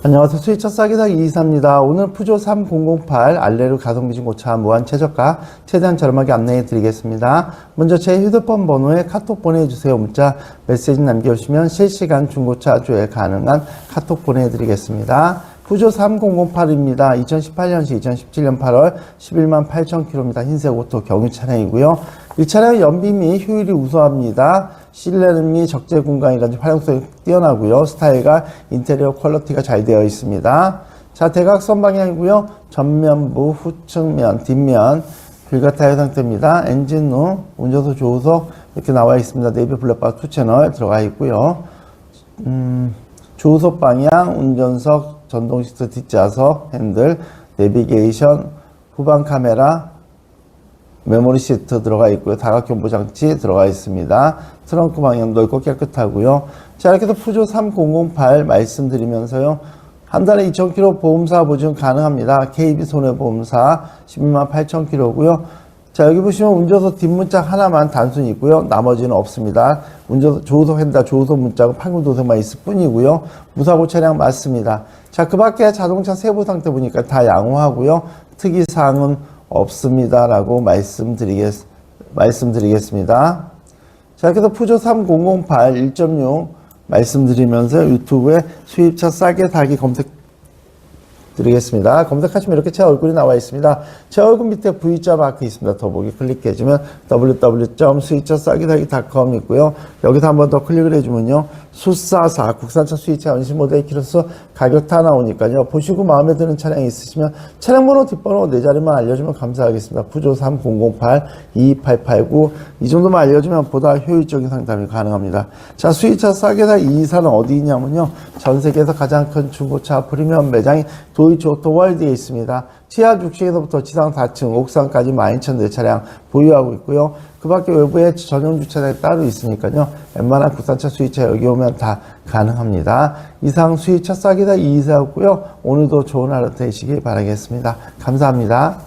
안녕하세요. 수익차 싸기사기 이사입니다. 오늘 푸조 3008 알레르 가성비 중고차 무한 최저가 최대한 저렴하게 안내해 드리겠습니다. 먼저 제 휴대폰 번호에 카톡 보내주세요. 문자 메시지 남겨주시면 실시간 중고차 조회 가능한 카톡 보내드리겠습니다. 푸조 3008입니다. 2018년시 2017년 8월 11만 8천 킬로미터 흰색 오토 경유 차량이고요. 이 차량의 연비 및 효율이 우수합니다. 실내는 및 적재 공간이라든지 활용성이 뛰어나고요. 스타일과 인테리어 퀄리티가 잘 되어 있습니다. 자, 대각선 방향이고요. 전면부, 후측면, 뒷면 휠과 타이어 상태입니다. 엔진룸, 운전석, 조수석 이렇게 나와 있습니다. 네이비 블랙박스 2 채널 들어가 있고요. 음, 조수석 방향, 운전석, 전동 시트 뒷좌석, 핸들, 내비게이션, 후방 카메라, 메모리 시트 들어가 있고요. 다각경보 장치 들어가 있습니다. 트렁크 방향 넓고 깨끗하고요. 자, 이렇게 해서 푸조 3008 말씀드리면서요. 한 달에 2,000km 보험사 보증 가능합니다. KB 손해보험사 12만 8,000km고요. 자, 여기 보시면 운전석 뒷문짝 하나만 단순히 있고요. 나머지는 없습니다. 운전석 조수석 핸다 조수석 문짝은 판금 도색만 있을 뿐이고요. 무사고 차량 맞습니다. 자, 그 밖에 자동차 세부 상태 보니까 다 양호하고요. 특이사항은 없습니다라고 말씀드리겠, 말씀드리겠습니다. 자, 그래서 푸조 3008 1.6 말씀드리면서 유튜브에 수입차 싸게 사기 검색 드리겠습니다. 검색하시면 이렇게 제 얼굴이 나와 있습니다. 제 얼굴 밑에 V자 마크 있습니다. 더보기 클릭해주면 www.수입차싸기사기.com 있고요. 여기서 한 번 더 클릭을 해주면요. 수사사 국산차 수입차 연신 모델 키로수 가격 다 나오니까요. 보시고 마음에 드는 차량이 있으시면 차량 번호 뒷번호 네 자리만 알려주면 감사하겠습니다. 푸조 3008 2889 이 정도만 알려주면 보다 효율적인 상담이 가능합니다. 자 수입차 싸게사 이사는 어디 있냐면요. 전 세계에서 가장 큰 중고차 프리미엄 매장이 도이치 오토 월드에 있습니다. 지하 6층에서부터 지상 4층, 옥상까지 12,000대 차량 보유하고 있고요. 그 밖에 외부에 전용 주차장이 따로 있으니까요. 웬만한 국산차 수입차 여기 오면 다 가능합니다. 이상 수입차 싸기다 이이사였고요. 오늘도 좋은 하루 되시기 바라겠습니다. 감사합니다.